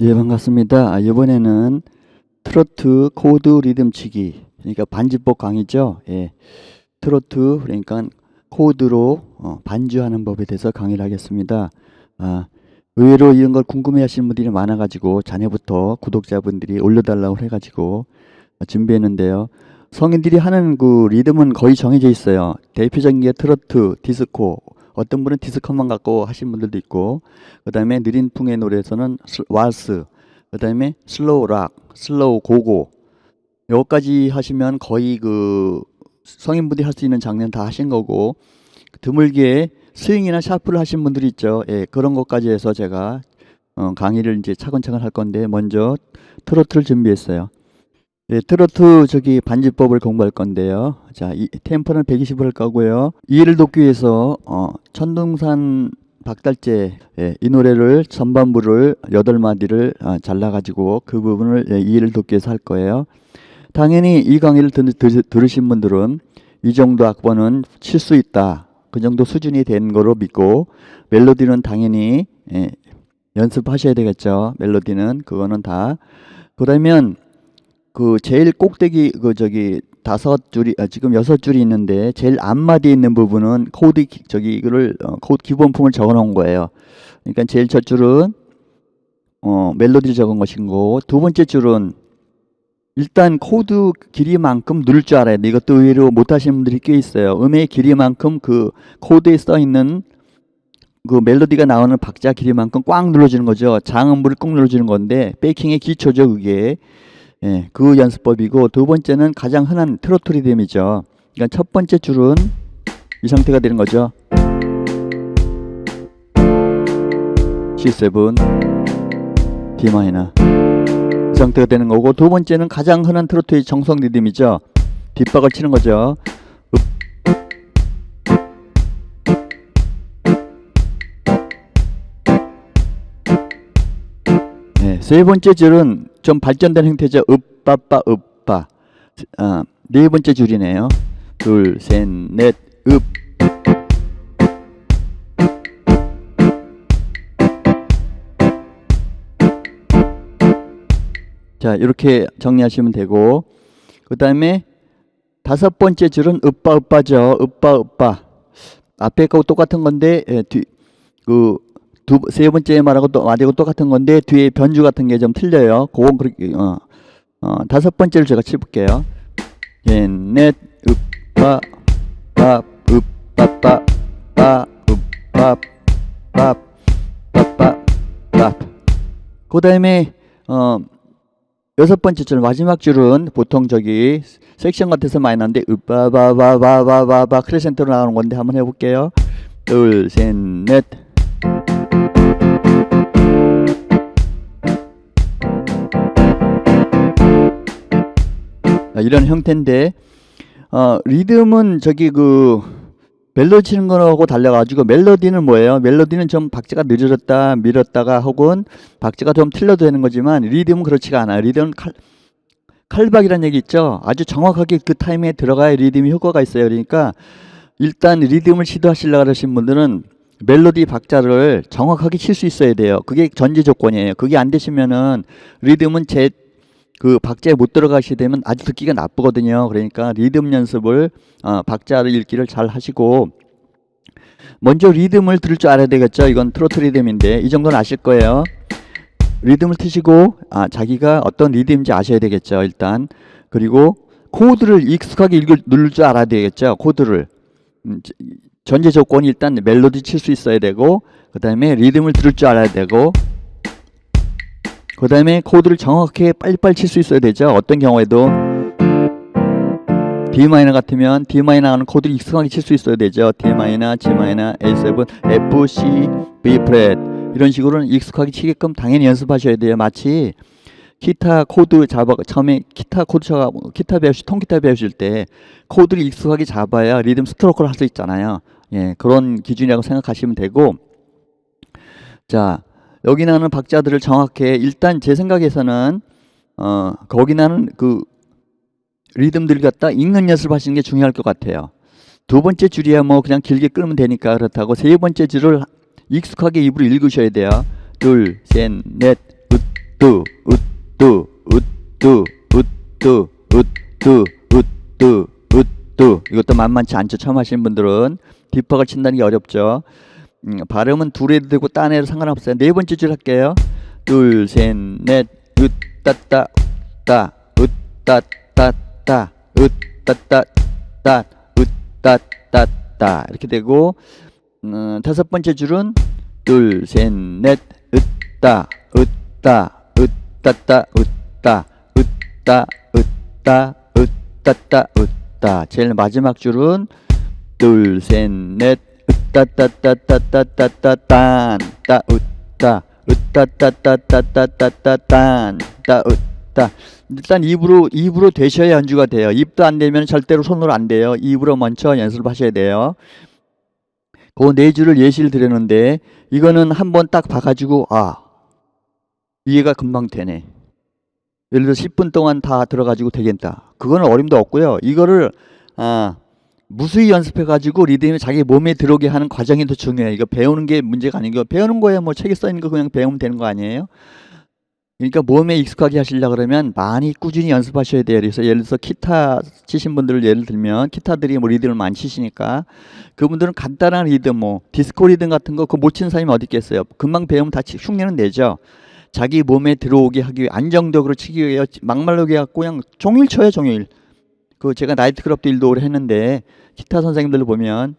예, 반갑습니다. 아, 이번에는 트로트 코드 리듬 치기, 그러니까 반주법 강의죠. 예. 트로트, 그러니까 코드로 어, 반주하는 법에 대해서 강의를 하겠습니다. 아, 의외로 이런 걸 궁금해 하시는 분들이 많아가지고 자네부터 구독자분들이 올려달라고 해가지고 어, 준비했는데요. 성인들이 하는 그 리듬은 거의 정해져 있어요. 대표적인 게 트로트, 디스코, 어떤 분은 디스코만 갖고 하신 분들도 있고, 그 다음에 느린 풍의 노래에서는 스- 왈스, 그 다음에 슬로우 락, 슬로우 고고, 요까지 하시면 거의 그 성인분들이 할 수 있는 장르는 다 하신 거고, 드물게 스윙이나 샤프를 하신 분들이 있죠. 예, 그런 것까지 해서 제가 어, 강의를 이제 차근차근 할 건데, 먼저 트로트를 준비했어요. 예, 트로트 저기 반주법을 공부할 건데요. 자, 이 템포는 120을 할 거고요. 이해를 돕기 위해서 어, 천둥산 박달재 예, 이 노래를 전반부를 여덟 마디를 아, 잘라가지고 그 부분을 예, 이해를 돕기 위해서 할 거예요. 당연히 이 강의를 들, 들, 들으신 분들은 이 정도 악보는 칠 수 있다. 그 정도 수준이 된 거로 믿고 멜로디는 당연히 예, 연습하셔야 되겠죠. 멜로디는 그거는 다. 그러면 그 제일 꼭대기 그 저기 다섯 줄이 아, 지금 여섯 줄이 있는데 제일 앞마디에 있는 부분은 코드 기- 저기 이거를 어, 코드 기본품을 적어 놓은 거예요. 그러니까 제일 첫 줄은 어 멜로디를 적은 것이고 두 번째 줄은 일단 코드 길이만큼 누를 줄 알아야 돼. 이것도 의외로 못 하시는 분들이 꽤 있어요. 음의 길이만큼 그 코드에 써 있는 그 멜로디가 나오는 박자 길이만큼 꽉 눌러주는 거죠. 장음부를 꾹 눌러주는 건데 베이킹의 기초죠, 그게. 예, 그 연습법이고 두 번째는 가장 흔한 트로트 리듬이죠. 그러니까 첫 번째 줄은 이 상태가 되는 거죠. C7, D 마이너 이 상태가 되는 거고 두 번째는 가장 흔한 트로트의 정성 리듬이죠. 뒷박을 치는 거죠. 네, 세 번째 줄은 좀 발전된 형태죠. 읍빠빠 읍빠. 아, 네 번째 줄이네요. 둘, 셋, 넷, 읍. 자, 이렇게 정리하시면 되고, 그 다음에 다섯 번째 줄은 읍빠 읍빠죠. 읍빠 읍빠. 앞에 거하고 똑같은 건데, 예, 뒤, 그, 두, 세 번째 말하고 또, 말하고 똑같은 건데, 뒤에 변주 같은 게 좀 틀려요. 그건 그렇게, 어, 어, 다섯 번째를 제가 쳐볼게요. 셋, 넷, 읍빠, 빠, 읍빠빠, 빠, 읍빠, 빠, 빠빠, 빠. 그 다음에, 어, 여섯 번째 줄 마지막 줄은 보통 저기 섹션 같아서 많이 나는데 으빠바바바바바바 크레센트로 나가는 건데 한번 해볼게요. 둘, 셋, 넷. 이런 형태인데 어, 리듬은 저기 그 멜로디 치는 거하고 달라가지고 멜로디는 뭐예요? 멜로디는 좀 박자가 느려졌다 밀었다가 혹은 박자가 좀 틀려도 되는 거지만 리듬은 그렇지가 않아요. 리듬은 칼, 칼박이라는 얘기 있죠. 아주 정확하게 그 타임에 들어가야 리듬이 효과가 있어요. 그러니까 일단 리듬을 시도하시려고 하신 분들은 멜로디 박자를 정확하게 칠 수 있어야 돼요. 그게 전제 조건이에요. 그게 안 되시면은 리듬은 제 그 박자에 못 들어가시게 되면 아주 듣기가 나쁘거든요. 그러니까 리듬 연습을 어, 박자를 읽기를 잘 하시고 먼저 리듬을 들을 줄 알아야 되겠죠. 이건 트로트 리듬인데 이 정도는 아실 거예요. 리듬을 트시고 아 자기가 어떤 리듬인지 아셔야 되겠죠. 일단 그리고 코드를 익숙하게 읽을 누를 줄 알아야 되겠죠. 코드를 음, 저- 전제 조건이 일단 멜로디 칠 수 있어야 되고 그 다음에 리듬을 들을 줄 알아야 되고 그 다음에 코드를 정확하게 빨리빨리 칠 수 있어야 되죠. 어떤 경우에도 D 마이너 같으면 D 마이너 하는 코드를 익숙하게 칠 수 있어야 되죠. D 마이너, G 마이너, A7, F, C, B 프렛 이런 식으로는 익숙하게 치게끔 당연히 연습하셔야 돼요. 마치 기타 코드 잡아 처음에 기타 코드 잡아 기타 배우실 통기타 배우실 때 코드를 익숙하게 잡아야 리듬 스트로크를 할 수 있잖아요. 예, 그런 기준이라고 생각하시면 되고 자 여기 나는 박자들을 정확해. 일단 제 생각에서는 어, 거기 나는 그 리듬들 갖다 읽는 연습하시는 게 중요할 것 같아요. 두 번째 줄이야 뭐 그냥 길게 끌면 되니까 그렇다고 세 번째 줄을 익숙하게 입으로 읽으셔야 돼요. 둘, 셋, 넷, 으뚜, 으뚜, 으뚜, 으뚜, 으뚜, 으뚜, 으뚜. 이것도 만만치 않죠. 처음 하시는 분들은 디퍼가 친다는 게 어렵죠. 음, 발음은 둘에도 되고 딴에도 상관없어요. 네 번째 줄 할게요. 둘, 셋, 넷, 으따따, 따, 으따따, 따, 으따따, 따, 으따따, 따. 이렇게 되고 음, 다섯 번째 줄은 둘, 셋, 넷, 으따, 으따, 으따따, 으따, 으따, 으따, 으따따, 으따. 제일 마지막 줄은 둘, 셋, 넷, 으 따따따따따따따, 딴, 따, 으따, 으따따따따따따따, 딴, 따, 으따. 일단 입으로 입으로 되셔야 연주가 돼요. 입도 안 되면 절대로 손으로 안 돼요. 입으로 먼저 연습하셔야 돼요. 그 네 줄을 예시를 드렸는데 이거는 한번 딱 봐가지고 아 이해가 금방 되네. 예를 들어 10분 동안 다 들어가지고 되겠다. 그거는 어림도 없고요. 이거를 아 무수히 연습해가지고 리듬이 자기 몸에 들어오게 하는 과정이 더 중요해요. 이거 배우는 게 문제가 아니고 배우는 거에 뭐 책에 써 있는 거 그냥 배우면 되는 거 아니에요? 그러니까 몸에 익숙하게 하시려 그러면 많이 꾸준히 연습하셔야 돼요. 그래서 예를 들어서 기타 치신 분들을 예를 들면 기타들이 뭐 리듬을 많이 치시니까 그분들은 간단한 리듬 뭐 디스코 리듬 같은 거그못 치는 사람이 어디 있겠어요. 금방 배우면 다 치- 흉내는 내죠. 자기 몸에 들어오게 하기 위해 안정적으로 치기 위해 막말로 해갖고 그냥 종일 쳐요 종일. 그 제가 나이트클럽도 일도 오래 했는데 기타 선생님들 보면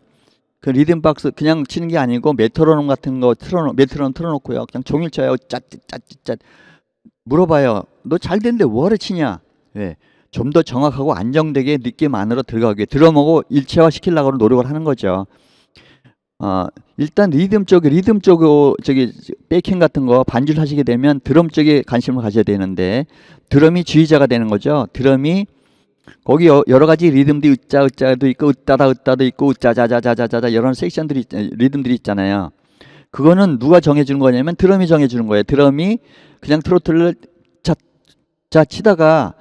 그 리듬 박스 그냥 치는 게 아니고 메트로놈 같은 거 틀어놓 메트로놈 틀어놓고요. 그냥 종일 쳐요. 짜짜짜짜 물어봐요 너잘 됐는데 뭐하러 치냐? 예. 좀 더 정확하고 안정되게 느낌 안으로 들어가게 드럼하고 일체화 시키려고 노력을 하는 거죠. 어, 일단 리듬 쪽에 리듬 쪽 어, 저기 백핸 같은 거 반주를 하시게 되면 드럼 쪽에 관심을 가져야 되는데 드럼이 지휘자가 되는 거죠. 드럼이 거기 여- 여러 가지 리듬들이 으짜 으짜도 있고 으따다 으따도 있고 으짜자자자자자자 이런 섹션들이 있- 리듬들이 있잖아요. 그거는 누가 정해주는 거냐면 드럼이 정해주는 거예요. 드럼이 그냥 트로트를 자 자 치다가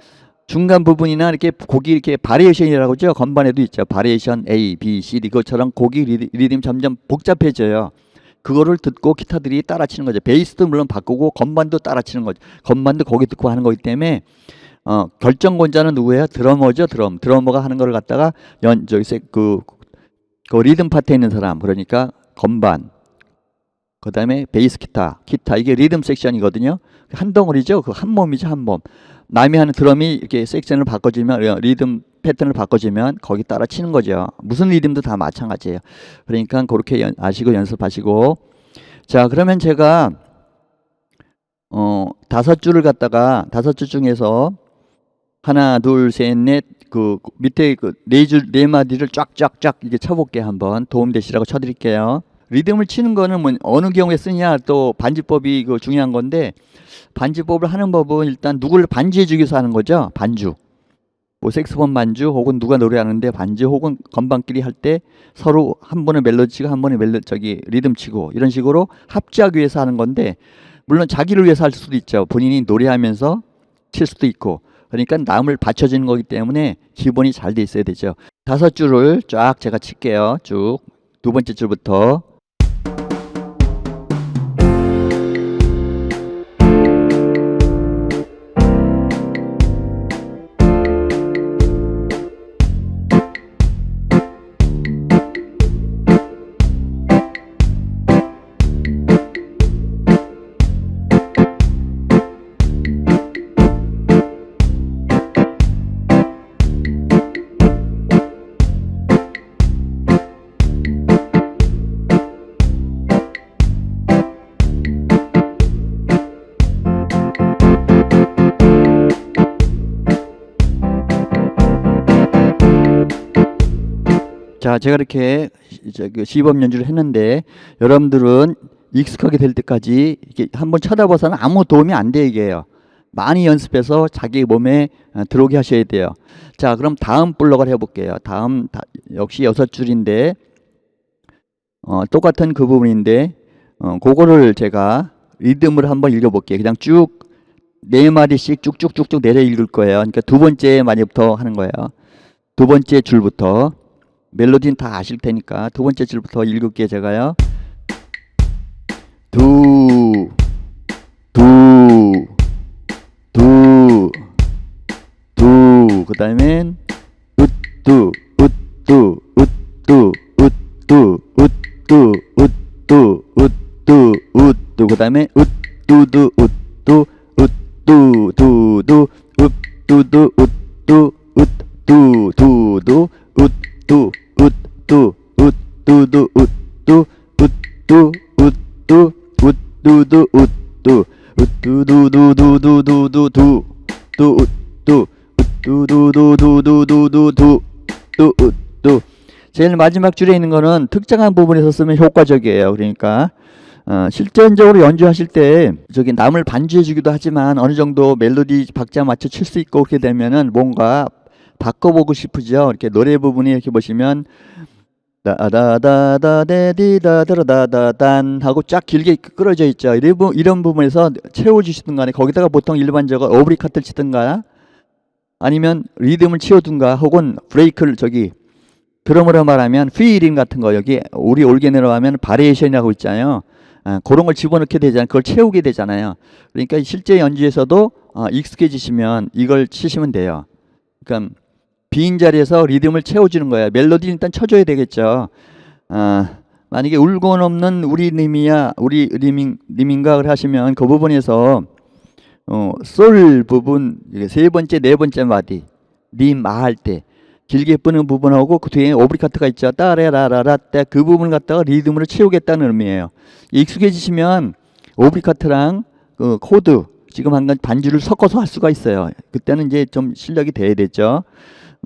중간 부분이나 이렇게 곡이 이렇게 바리에이션이라고 하죠. 건반에도 있죠. 바리에이션 A, B, C, D 그것처럼 곡이 리듬, 리듬 점점 복잡해져요. 그거를 듣고 기타들이 따라 치는 거죠. 베이스도 물론 바꾸고 건반도 따라 치는 거죠. 건반도 거기 듣고 하는 거기 때문에 어, 결정권자는 누구예요? 드러머죠, 드럼. 드러머가 하는 걸 갖다가 연 저기 세- 그, 그 리듬 파트에 있는 사람. 그러니까 건반. 그 다음에 베이스 기타, 기타 이게 리듬 섹션이거든요. 한 덩어리죠. 그 한 몸이죠, 한 몸. 남이 하는 드럼이 이렇게 섹션을 바꿔주면 어, 리듬 패턴을 바꿔주면 거기 따라 치는 거죠. 무슨 리듬도 다 마찬가지예요. 그러니까 그렇게 연- 아시고 연습하시고 자 그러면 제가 어 다섯 줄을 갖다가 다섯 줄 중에서 하나 둘 셋 넷 그 밑에 그네줄네 마디를 쫙쫙쫙 이게 쳐볼게 요 한번 도움 되시라고 쳐드릴게요. 리듬을 치는 거는 뭐 어느 경우에 쓰냐 또 반주법이 그 중요한 건데 반주법을 하는 법은 일단 누구를 반주해 주기 위해서 하는 거죠. 반주. 뭐 색소폰 반주 혹은 누가 노래하는데 반주 혹은 건반끼리 할 때 서로 한 번에 멜로디 치고 한 번에 멜로 저기 리듬 치고 이런 식으로 합주하기 위해서 하는 건데 물론 자기를 위해서 할 수도 있죠. 본인이 노래하면서 칠 수도 있고 그러니까 남을 받쳐주는 거기 때문에 기본이 잘 돼 있어야 되죠. 다섯 줄을 쫙 제가 칠게요. 쭉 두 번째 줄부터 자, 제가 이렇게 그 시범 연주를 했는데 여러분들은 익숙하게 될 때까지 이렇게 한번 쳐다봐서는 아무 도움이 안돼 이게요. 많이 연습해서 자기 몸에 어, 들어오게 하셔야 돼요. 자, 그럼 다음 블럭을 해볼게요. 다음 다- 역시 여섯 줄인데 어, 똑같은 그 부분인데 어, 그거를 제가 리듬을 한번 읽어볼게요. 그냥 쭉 네 마디씩 쭉쭉쭉쭉 내려 읽을 거예요. 그러니까 두 번째 마디부터 하는 거예요. 두 번째 줄부터 멜로디는 다 아실 테니까 두 번째 줄부터 읽을게 제가요. 두 두 두 두 그 다음엔 으뚜 으뚜 으뚜 으뚜 으뚜 으뚜 으뚜 으뚜. 그 다음에 으뚜두 으뚜 으뚜 두두 으뚜두 으뚜 으뚜 두두. 웃두 웃두 웃두두 웃두 웃두 웃두 웃두두 웃두 웃두두두두두두두 두 웃두 웃두두두두두두두 두 웃두 제일 마지막 줄에 있는 거는 특정한 부분에서 쓰면 효과적이에요. 그러니까 어, 실전적으로 연주하실 때 저기 남을 반주해 주기도 하지만 어느 정도 멜로디 박자 맞춰 칠 수 있고 그렇게 되면은 뭔가 바꿔보고 싶으죠. 이렇게 노래 부분이 이렇게 보시면 다다다다데디다다다단 하고 쫙 길게 끌어져 있죠. 이런, 부분에서 채워주시든 간에 거기다가 보통 일반적으로 오브리카트를 치든가 아니면 리듬을 치워둔가 혹은 브레이크를 저기 드럼으로 말하면 필링 같은 거 여기 우리 올게네로 하면 바리에이션이라고 있잖아요. 아, 그런 걸 집어넣게 되잖아요. 그걸 채우게 되잖아요. 그러니까 실제 연주에서도 어, 익숙해지시면 이걸 치시면 돼요. 그러니까 빈 자리에서 리듬을 채워주는 거예요. 멜로디 일단 쳐줘야 되겠죠. 아, 만약에 울고 넘는 우리 님이야, 우리 리밍, 리밍각을 하시면 그 부분에서 어, 솔 부분 세 번째, 네 번째 마디 님아 할때 길게 뿌는 부분하고 그 뒤에 오브리카트가 있죠. 따레라라라 때그 부분을 갖다가 리듬으로 채우겠다는 의미예요. 익숙해지시면 오브리카트랑 그 코드 지금 한 가지 반주를 섞어서 할 수가 있어요. 그때는 이제 좀 실력이 돼야 되죠.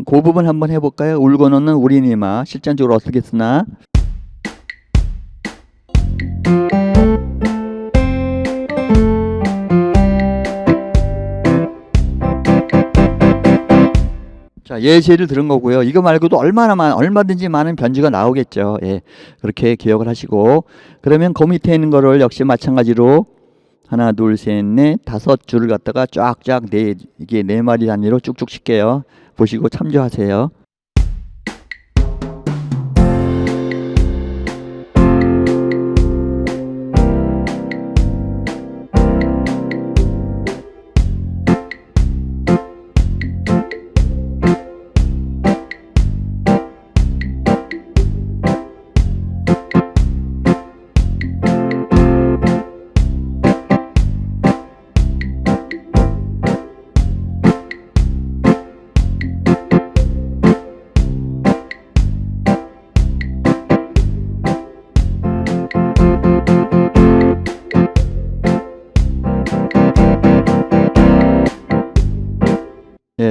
그 부분 한번 해볼까요? 울고 넣는 우리 니마 실전적으로 어떻게 쓰나? 자, 예시를 들은 거고요. 이거 말고도 얼마나 많, 얼마든지 많은 변주가 나오겠죠. 예. 그렇게 기억을 하시고. 그러면 그 밑에 있는 거를 역시 마찬가지로 하나, 둘, 셋, 넷, 다섯 줄을 갖다가 쫙쫙 네, 이게 네 마리 단위로 쭉쭉 칠게요. 보시고 참조하세요.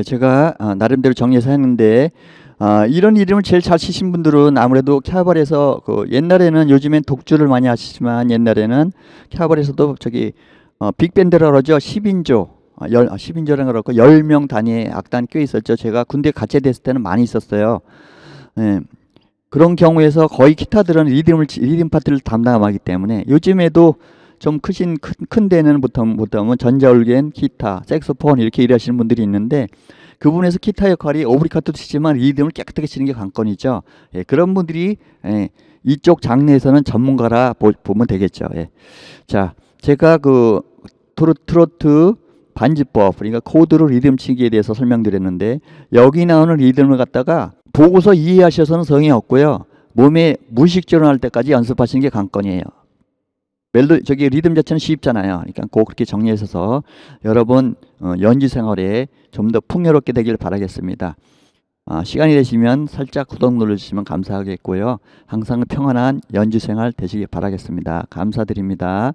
예, 제가 아, 나름대로 정리해서 했는데 아, 이런 이름을 제일 잘 치신 분들은 아무래도 캬발에서 그 옛날에는 요즘엔 독주를 많이 하시지만 옛날에는 캬발에서도 저기 어, 빅밴드라 그러죠. 10인조 아, 열, 아, 10인조라는 그렇고 10명 단위의 악단 꽤 있었죠. 제가 군대 가체됐을 때는 많이 있었어요. 예. 그런 경우에서 거의 기타들은 리듬을 치- 리듬 파트를 담당하기 때문에 요즘에도 좀 크신 큰, 큰 데는 보통 보통은 전자올겐, 기타, 색소폰 이렇게 일하시는 분들이 있는데 그분에서 기타 역할이 오브리카트도 치지만 리듬을 깨끗하게 치는 게 관건이죠. 예, 그런 분들이 예, 이쪽 장르에서는 전문가라 보, 면 되겠죠. 예. 자, 제가 그 트로, 트로트 반지법 그러니까 코드로 리듬 치기에 대해서 설명드렸는데 여기 나오는 리듬을 갖다가 보고서 이해하셔서는 성의 없고요. 몸에 무의식적으로 할 때까지 연습하시는 게 관건이에요. 멜로 저기 리듬 자체는 쉽잖아요. 그러니까 꼭 그렇게 정리해서 여러분 어, 연주 생활에 좀 더 풍요롭게 되길 바라겠습니다. 아, 시간이 되시면 살짝 구독 눌러주시면 감사하겠고요. 항상 평안한 연주 생활 되시길 바라겠습니다. 감사드립니다.